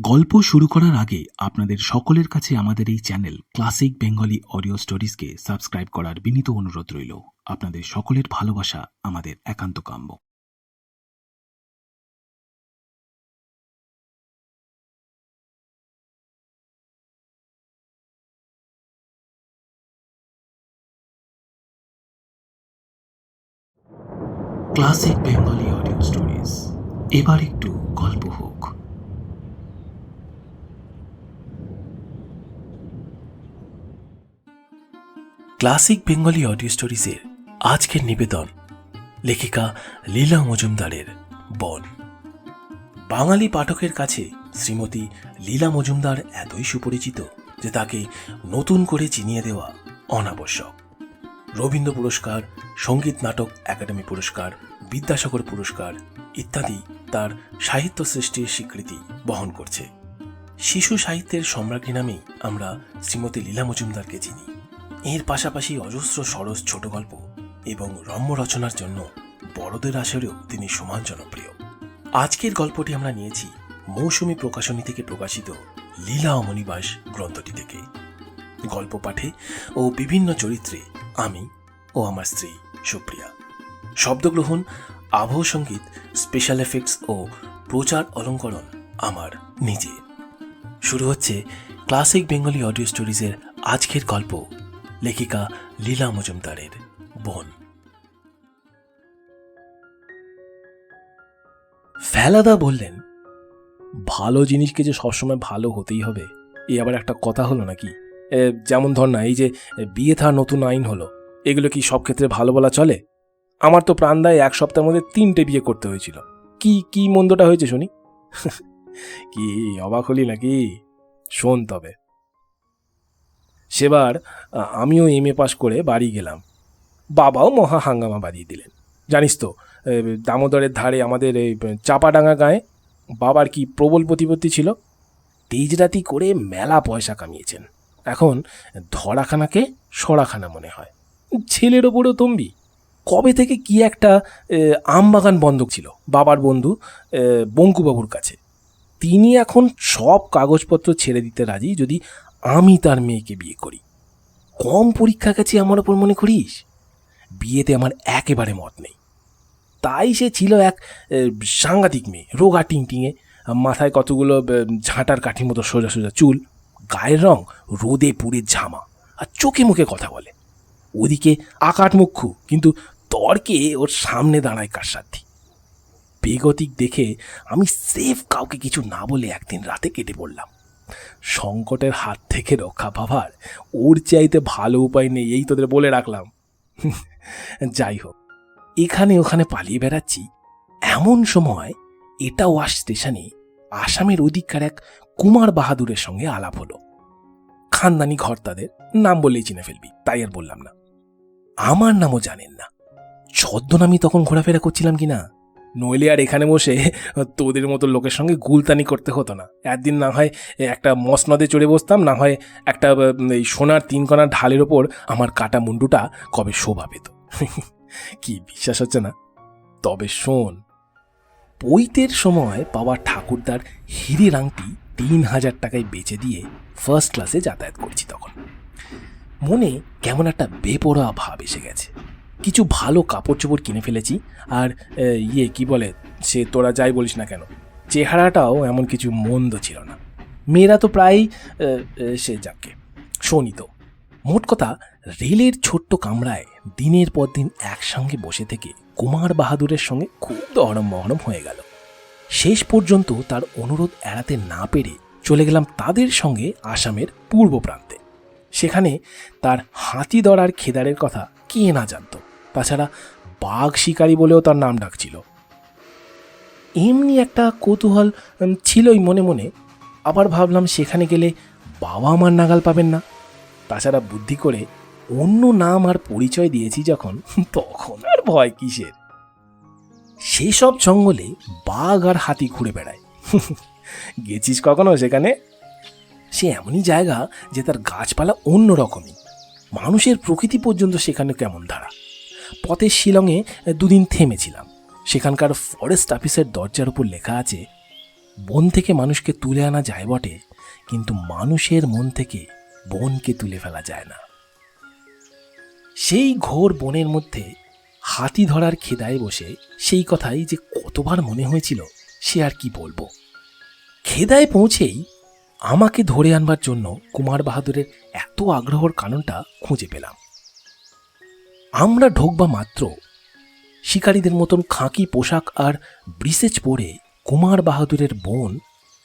গল্প শুরু করার আগে আপনাদের সকলের কাছে আমাদের এই চ্যানেল ক্লাসিক বেঙ্গলি অডিও স্টোরিজকে সাবস্ক্রাইব করার বিনীত অনুরোধ রইল। আপনাদের সকলের ভালোবাসা, আমাদের একান্ত কাম্য। ক্লাসিক বেঙ্গলি অডিও স্টোরিজ, এবার একটু গল্প হোক। ক্লাসিক বেঙ্গলি অডিও স্টোরিজের আজকের নিবেদন, লেখিকা লীলা মজুমদারের বন। বাঙালি পাঠকের কাছে শ্রীমতী লীলা মজুমদার এতই সুপরিচিত যে তাকে নতুন করে চিনিয়ে দেওয়া অনাবশ্যক। রবীন্দ্র পুরস্কার, সংগীত নাটক একাডেমি পুরস্কার, বিদ্যাসাগর পুরস্কার ইত্যাদি তার সাহিত্য সৃষ্টির স্বীকৃতি বহন করছে। শিশু সাহিত্যের সম্রাজ্ঞী নামেই আমরা শ্রীমতী লীলা মজুমদারকে চিনি। এর পাশাপাশি অজস্র সরস ছোট গল্প এবং রম্য রচনার জন্য বড়দের আসরেও তিনি সমান জনপ্রিয়। আজকের গল্পটি আমরা নিয়েছি মৌসুমী প্রকাশনী থেকে প্রকাশিত লীলা অমনিবাস গ্রন্থটি থেকে। গল্প পাঠে ও বিভিন্ন চরিত্রে আমি ও আমার স্ত্রী সুপ্রিয়া। শব্দগ্রহণ, আবহ সংগীত স্পেশাল এফেক্টস ও প্রচার অলঙ্করণ আমার নিজে। শুরু হচ্ছে ক্লাসিক বেঙ্গলি অডিও স্টোরিজের আজকের গল্প লেখিকা লীলা মজুমদারের বোন। ফেলাদা বললেন, ভালো জিনিসকে যে সবসময় ভালো হতেই হবে এই আবার একটা কথা হলো নাকি? যেমন ধর না, এই যে, বিয়ে থা নতুন আইন হলো, এগুলো কি সব ক্ষেত্রে ভালো বলা চলে? আমার তো প্রাণদায় এক সপ্তাহের মধ্যে তিনটে বিয়ে করতে হয়েছিল। কি কি মন্দটা হয়েছে শুনি? কি, অবাক হলি নাকি? শোন তবে সেবার আমিও এম এ পাশ করে বাড়ি গেলাম। বাবাও মহা হাঙ্গামা বাড়িয়ে দিলেন। জানিস তো দামোদরের ধারে আমাদের এই চাপাডাঙ্গা গায়ে বাবার কি প্রবল প্রতিপত্তি ছিল? তেজরাতি করে মেলা পয়সা কামিয়েছেন। এখন ধরাখানাকে সরাখানা মনে হয়। ছেলের ওপরেও তম্বি। কবে থেকে কি একটা আমবাগান বন্ধক ছিল বাবার বন্ধু বঙ্কুবাবুর কাছে। তিনি এখন সব কাগজপত্র ছেড়ে দিতে রাজি, যদি আমি তার মেয়েকে বিয়ে করি। কম পরীক্ষা গেছে আমার ওপর মনে করিস? বিয়েতে আমার একেবারে মত নেই। তাই সে ছিল এক সাংঘাতিক মেয়ে, রোগা টিংটিঙে, মাথায় কতগুলো ঝাঁটার কাঠির মতো সোজা সোজা চুল, গায়ের রং রোদে পুড়ে ঝামা আর চোখে মুখে কথা বলে। ওদিকে আকাট মুখ্যু কিন্তু তর্কে ওর সামনে দাঁড়ায় কার সাথী বেগতিক দেখে আমি সেফ কাউকে কিছু না বলে একদিন রাতে কেটে পড়লাম। সংকটের হাত থেকে রক্ষা পাবার ওর চাইতে ভালো উপায় নেই, এই তোদের বলে রাখলাম। যাই হোক, এখানে ওখানে পালিয়ে বেড়াচ্ছি। এমন সময় এটা ওয়াশ স্টেশনে আসামের ওদিককার এক কুমার বাহাদুরের সঙ্গে আলাপ হলো। খানদানি ঘর তাদের নাম বললেই চিনে ফেলবি, তাই আর বললাম না। আমার নামও জানেন না। ছদ্মনামি তখন ঘোরাফেরা করছিলাম কি না নইলে আর এখানে বসে তোদের মতো লোকের সঙ্গে গুলতানি করতে হতো না। একদিন না হয় একটা মসনদে চড়ে বসতাম, না হয় একটা এই সোনার তিনকণা ঢালের ওপর আমার কাটা মুন্ডুটা কবে শোভা পেত। কি বিশ্বাস হচ্ছে না? তবে শোন, পৈতের সময় পাওয়া ঠাকুরদার হিরের আংটি তিন হাজার টাকায় বেচে দিয়ে ফার্স্ট ক্লাসে যাতায়াত করছি তখন। মনে কেমন একটা বেপরোয়া ভাব এসে গেছে। কিছু ভালো কাপড় চোপড় কিনে ফেলেছি আর ইয়ে কি বলে, সে তোরা যাই বলিস না কেন, চেহারাটাও এমন কিছু মন্দ ছিল না। মেয়েরা তো প্রায় সে যাকে। শোনি তো, মোট কথা রেলের ছোট্ট কামরায় দিনের পর দিন একসঙ্গে বসে থেকে কুমার বাহাদুরের সঙ্গে খুব দহরম মহরম হয়ে গেল। শেষ পর্যন্ত তার অনুরোধ এড়াতে না পেরে চলে গেলাম তাদের সঙ্গে আসামের পূর্ব প্রান্তে। সেখানে তার হাতি দড়ার খেদারের কথা কে না জানতো। তাছাড়া বাঘ শিকারী বলেও তার নাম ডাকছিল। এমনি একটা কৌতূহল ছিলই মনে মনে। আবার ভাবলাম সেখানে গেলে বাবা আমার নাগাল পাবেন না। তাছাড়া বুদ্ধি করে অন্য নাম আর পরিচয় দিয়েছি যখন, তখন আর ভয় কিসের? সেসব জঙ্গলে বাঘ আর হাতি ঘুরে বেড়ায়। গেছিস কখনো সেখানে? সে এমনই জায়গা যে তার গাছপালা অন্য রকমই মানুষের প্রকৃতি পর্যন্ত সেখানে কেমন ধারা পথে শিলংয়ে দুদিন থেমেছিলাম। সেখানকার ফরেস্ট অফিসের দরজার উপর লেখা আছে, বন থেকে মানুষকে তুলে আনা যায় বটে, কিন্তু মানুষের মন থেকে বনকে তুলে ফেলা যায় না। সেই ঘোর বনের মধ্যে হাতি ধরার খেদায় বসে সেই কথাই যে কতবার মনে হয়েছিল, সে আর কি বলব। খেদায় পৌঁছেই আমাকে ধরে আনবার জন্য কুমার বাহাদুরের এত আগ্রহর কারণটা খুঁজে পেলাম। আমরা ঢোকবা মাত্র। শিকারীদের মতন খাঁকি পোশাক আর ব্রিসেজ পরে কুমার বাহাদুরের বোন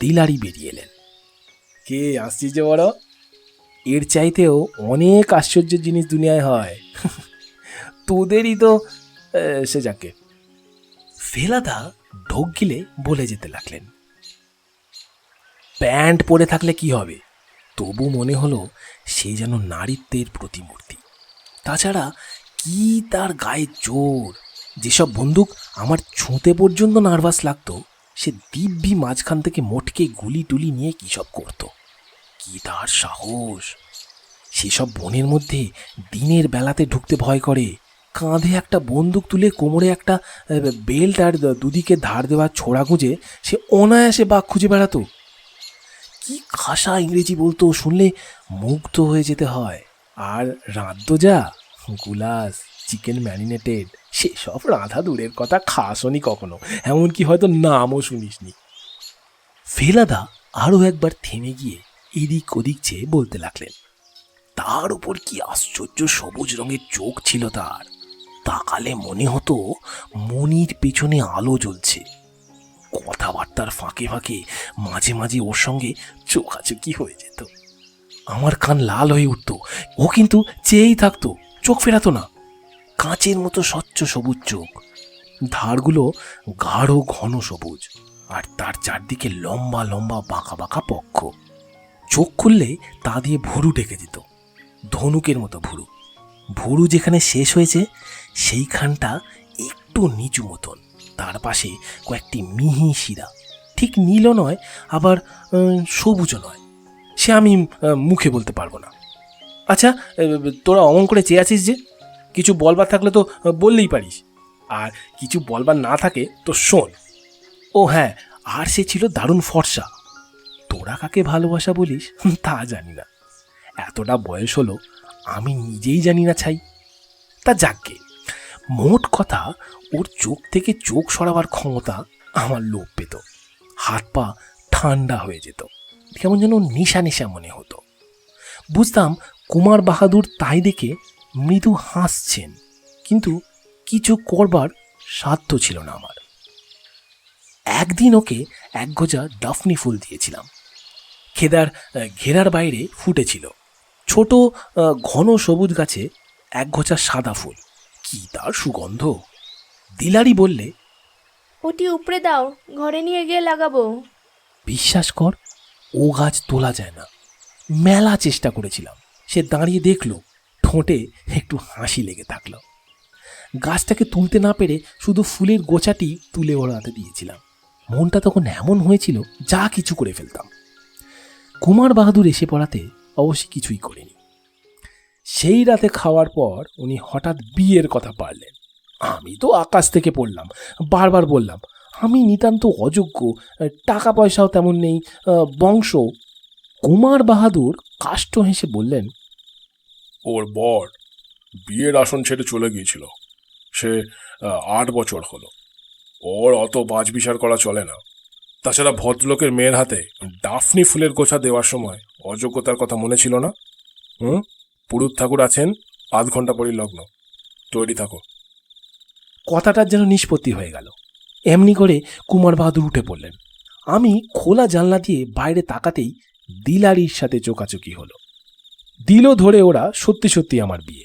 তিলারি বেরিয়ে এলেন। কে আসছিস যে বড়? এর চাইতেও অনেক আশ্চর্যের জিনিস দুনিয়ায় হয়। তোদেরই তো সে যাকে। ফেলাদা ঢোক গিলে বলে যেতে লাগলেন। প্যান্ট পরে থাকলে কি হবে? তবু মনে হলো সে যেন নারীত্বের প্রতিমূর্তি। তাছাড়া কি তার গায়ে জোর যেসব বন্দুক আমার ছুঁতে পর্যন্ত নার্ভাস লাগতো, সে দিব্যি মাঝখান থেকে মোটকে গুলি টুলি নিয়ে কী সব করতো? কি তার সাহস? সেসব বনের মধ্যে দিনের বেলাতে ঢুকতে ভয় করে। কাঁধে একটা বন্দুক তুলে কোমরে একটা বেল্ট আর দুদিকে ধার দেওয়া ছোড়া গুঁজে সে অনায়াসে বাঘ খুঁজে বেড়াতো। কি খাসা ইংরেজি বলতো, শুনলে মুগ্ধ হয়ে যেতে হয়। আর রাঁধত যা। গুলাস চিকেন ম্যারিনেটেড সেসব রাঁধা দূরের কথা খাসনি কখনো, এমনকি হয়তো নামও শুনিসনি ফেলাদা আরও একবার থেমে গিয়ে এদিক ওদিক চেয়ে বলতে লাগলেন, তার উপর কি আশ্চর্য সবুজ রঙের চোখ ছিল তার? তাকালে মনে হতো মনির পেছনে আলো জ্বলছে। কথাবার্তার ফাঁকে ফাঁকে মাঝে মাঝে ওর সঙ্গে চোখাচোখি হয়ে যেত। আমার কান লাল হয়ে উঠত, ও কিন্তু চেয়েই থাকতো চোখ ফেরাতো না। কাঁচের মতো স্বচ্ছ সবুজ চোখ। ধারগুলো গাঢ় ঘন সবুজ। আর তার চারদিকে লম্বা লম্বা, বাঁকা বাঁকা পক্ষ। চোখ খুললে তা দিয়ে ভুরু ঢেকে দিত। ধনুকের মতো ভুরু। ভুরু যেখানে শেষ হয়েছে, সেইখানটা একটু নিচু মতন। তার পাশে কয়েকটি মিহি শিরা। ঠিক নীলও নয়, আবার সবুজও নয়। সে আমি মুখে বলতে পারব না। আচ্ছা তোরা অমন করে চেয়ে আছিস যে? কিছু বলবার থাকলে তো বললেই পারিস। আর কিছু বলবার না থাকে তো শোন। ও হ্যাঁ আর সে ছিল দারুণ ফর্সা। তোরা কাকে ভালোবাসা বলিস? তা জানি না। এতটা বয়স হলো, আমি নিজেই জানি না ছাই। তা যাকগে। মোট কথা, ওর চোখ থেকে চোখ সরাবার ক্ষমতা আমার লোভ পেত। হাত পা ঠান্ডা হয়ে যেত। কেমন যেন নেশা নেশা মনে হতো। বুঝতাম কুমার বাহাদুর তাই দেখে মৃদু হাসছেন কিন্তু কিছু করবার সাধ্য ছিল না আমার। একদিন ওকে এক গোজা ডাফনি ফুল দিয়েছিলাম। খেদার ঘেরার বাইরে ফুটেছিল। ছোট ঘন সবুজ গাছে এক গোছা সাদা ফুল। কি তার সুগন্ধ! দিলারি বললে ওটি উপরে দাও ঘরে নিয়ে গিয়ে লাগাবো। বিশ্বাস কর ও গাছ তোলা যায় না। মেলা চেষ্টা করেছিলাম। সে দাঁড়িয়ে দেখল, ঠোঁটে একটু হাসি লেগে থাকল। গাছটাকে তুলতে না পেরে শুধু ফুলের গোছাটি তুলে ওর হাতে দিয়েছিলাম। মনটা তখন এমন হয়েছিল, যা কিছু করে ফেলতাম। কুমার বাহাদুর এসে পড়াতে অবশ্যই কিছুই করেনি। সেই রাতে খাওয়ার পর উনি হঠাৎ বিয়ের কথা পারলেন। আমি তো আকাশ থেকে পড়লাম, বারবার বললাম, আমি নিতান্ত অযোগ্য, টাকা পয়সাও তেমন নেই বংশ। কুমার বাহাদুর কাষ্ট হেসে বললেন ওর বর বিয়ের আসন ছেড়ে চলে গিয়েছিল। সে আট বছর হলো। ওর অত বাজ বিচার করা চলে না। তাছাড়া ভদ্রলোকের মেয়ের হাতে ডাফনি ফুলের গোছা দেওয়ার সময় অযোগ্যতার কথা মনে ছিল না? হুম? পুরুত ঠাকুর আছেন, আধ ঘণ্টা পরিলগ্ন তৈরি থাকো। কথাটার যেন নিষ্পত্তি হয়ে গেল। এমনি করে কুমার বাহাদুর উঠে পড়লেন। আমি খোলা জানলা দিয়ে বাইরে তাকাতেই দিলারির সাথে চোকাচোকি হলো। দিল ধরে ওরা সত্যি সত্যি আমার বিয়ে।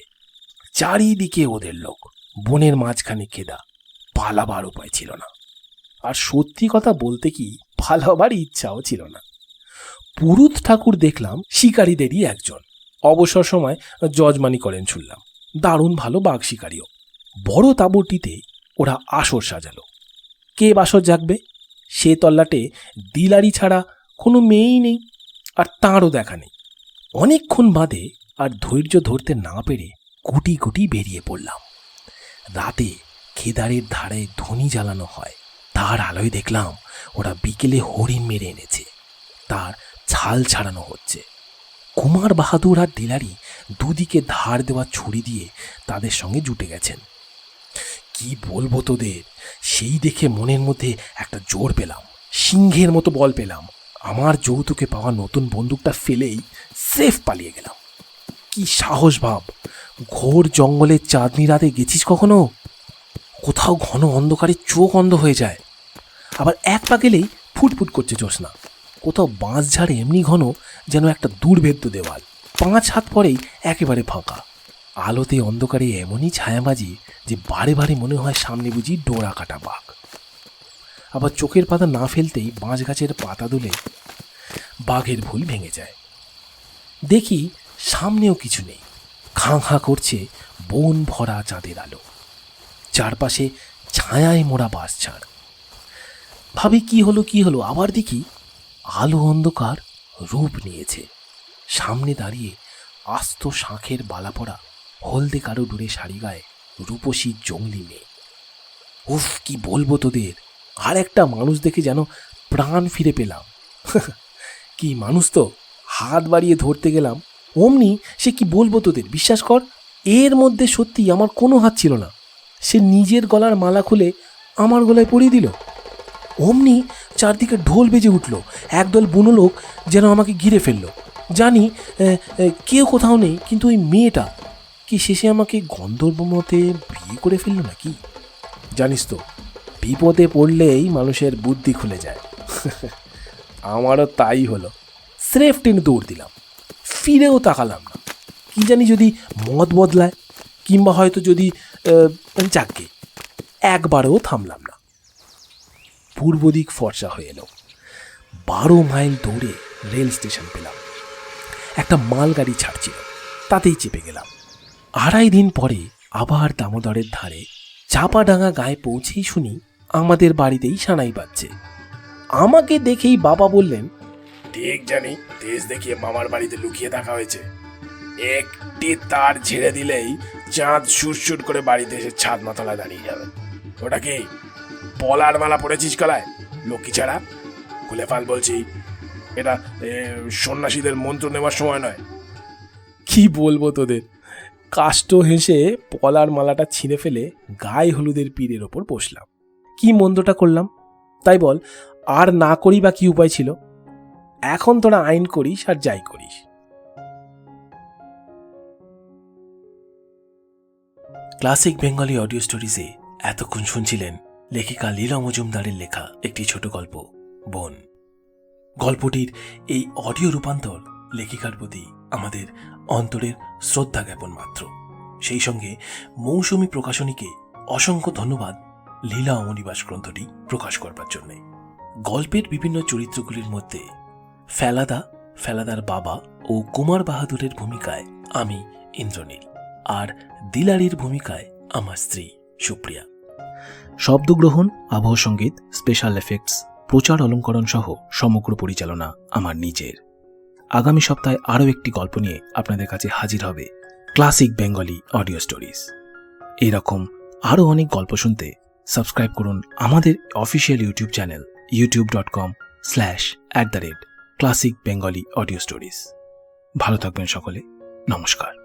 চারিদিকে ওদের লোক, বনের মাঝখানে খেদা, পালাবার উপায় ছিল না। আর সত্যি কথা বলতে কি, পালাবার ইচ্ছাও ছিল না। পুরুত ঠাকুর দেখলাম শিকারীদেরই একজন। অবসর সময় জজমানি করেন শুনলাম। দারুণ ভালো বাঘ শিকারীও। বড় তাঁবুটিতে ওরা আসর সাজালো। কে বাসর জাগবে? সে তল্লাটে দিলারি ছাড়া কোনো মেয়েই নেই। আর তাঁরও দেখা নেই। অনেকক্ষণ বাদে আর ধৈর্য ধরতে না পেরে গুটি কুটি বেরিয়ে পড়লাম। রাতে খেদারের ধারে ধনি জ্বালানো হয়। তার আলোয় দেখলাম ওরা বিকেলে হরিণ মেরে এনেছে। তার ছাল ছাড়ানো হচ্ছে। কুমার বাহাদুর আর দিলারি দুদিকে ধার দেওয়া ছুরি দিয়ে তাদের সঙ্গে জুটে গেছেন। কি বলব তোদের? সেই দেখে মনের মধ্যে একটা জোর পেলাম। সিংহের মতো বল পেলাম। আমার যৌতুকে পাওয়া নতুন বন্দুকটা ফেলেই সেফ পালিয়ে গেলাম। কি সাহস ভাব! ঘোর জঙ্গলে চাঁদনি রাতে গেছিস কখনো? কোথাও ঘন অন্ধকারে চোখ অন্ধ হয়ে যায়। আবার এক পা গেলেই ফুটফুট করছে জ্যোৎস্না। কোথাও বাঁশ ঝাড়ে এমনি ঘন যেন একটা দুর্ভেদ্য দেওয়াল। পাঁচ হাত পরেই একেবারে ফাঁকা। আলোতে অন্ধকারে এমনই ছায়াবাজি যে বারে বারে মনে হয় সামনে বুঝি ডোরা কাটা বাঘ। আবার চোখের পাতা না ফেলতেই বাঁশ গাছের পাতা দুলে বাঘের ভুল ভেঙে যায়। দেখি সামনেও কিছু নেই। খাঁ খাঁ করছে বন ভরা চাঁদের আলো। চারপাশে ছায়ায় মোড়া বাস ছাড় ভাবি, কি হলো কি হলো? আবার দেখি আলো অন্ধকার রূপ নিয়েছে। সামনে দাঁড়িয়ে আস্ত শাঁখের বালা পড়া হলদে কারও ডুরে শাড়ি গায়ে রূপসী জঙ্গলি মেয়ে। উফ, কি বলব তোদের? আর একটা মানুষ দেখে যেন প্রাণ ফিরে পেলাম। কি মানুষ তো, হাত বাড়িয়ে ধরতে গেলাম। অমনি সে কি বলব তোদের, বিশ্বাস কর, এর মধ্যে সত্যি আমার কোনো হাত ছিল না। সে নিজের গলার মালা খুলে আমার গলায় পরিয়ে দিল। অমনি চারদিকে ঢোল বেজে উঠল। একদল বুনো লোক যেন আমাকে ঘিরে ফেলল। জানি কেউ কোথাও নেই, কিন্তু ওই মেয়েটা কি শেষে আমাকে গন্ধর্ব মতে বিয়ে করে ফেলল নাকি? জানিস তো বিপদে পড়লেই মানুষের বুদ্ধি খুলে যায়। আমারও তাই হলো। স্রেফ টেনে দৌড় দিলাম। ফিরেও তাকালাম না। কি জানি যদি মত বদলায় কিংবা হয়তো যদি আহ, যাকগে একবারও থামলাম না। পূর্ব দিক ফর্সা হয়ে এলো। বারো মাইল দৌড়ে রেল স্টেশন পেলাম। একটা মালগাড়ি ছাড়ছিল তাতেই চেপে গেলাম। আড়াই দিন পরে আবার দামোদরের ধারে চাপাডাঙ্গা গায়ে পৌঁছেই শুনি আমাদের বাড়িতেই সানাই বাজছে। আমাকে দেখেই বাবা বললেন ঠিক জানি দেশ দেখিয়ে মামার বাড়িতে লুকিয়ে থাকা হয়েছে। একটি তার ঝেড়ে দিলেই চাঁদ সুরসুর করে বাড়িতে এসে ছাদ মাতলায় দাঁড়িয়ে যাবে। ওটা কি? পলার মালা পড়েছিস গলায়? লক্ষ্মী ছাড়া? খুলে ফাল বলছি এটা সন্ন্যাসীদের মন্ত্র নেওয়ার সময় নয়। কি বলব তোদের? কাষ্ট হেসে পলার মালাটা ছিঁড়ে ফেলে গায়ে হলুদের পীরের ওপর বসলাম। কি মন্দটা করলাম? তাই বল, আর না করি বা কি উপায় ছিল? এখন তোরা আইন করিস আর যাই করিস। ক্লাসিক বেঙ্গলি অডিও স্টোরিজে এতক্ষণ শুনছিলেন লেখিকা লীলা মজুমদারের লেখা একটি ছোট গল্প, বোন। গল্পটির এই অডিও রূপান্তর লেখিকার প্রতি আমাদের অন্তরের শ্রদ্ধা জ্ঞাপন মাত্র। সেই সঙ্গে মৌসুমী প্রকাশনীকে অসংখ্য ধন্যবাদ লীলা অমনিবাস গ্রন্থটি প্রকাশ করবার জন্যে। গল্পের বিভিন্ন চরিত্রগুলির মধ্যে ফেলাদা, ফেলাদার বাবা ও কুমার বাহাদুরের ভূমিকায় আমি ইন্দ্রনীল আর দিলারির ভূমিকায় আমার স্ত্রী সুপ্রিয়া। শব্দগ্রহণ, আবহ সংগীত স্পেশাল এফেক্টস প্রচার অলঙ্করণ সহ সমগ্র পরিচালনা আমার নিজের। আগামী সপ্তাহে আরও একটি গল্প নিয়ে আপনাদের কাছে হাজির হবে ক্লাসিক বেঙ্গলি অডিও স্টোরিজ। এরকম আরও অনেক গল্প শুনতে সাবস্ক্রাইব করুন আমাদের official YouTube channel YouTube dot com slash at the rate classic Bengali audio stories ভালো থাকবেন সকলে। নমস্কার।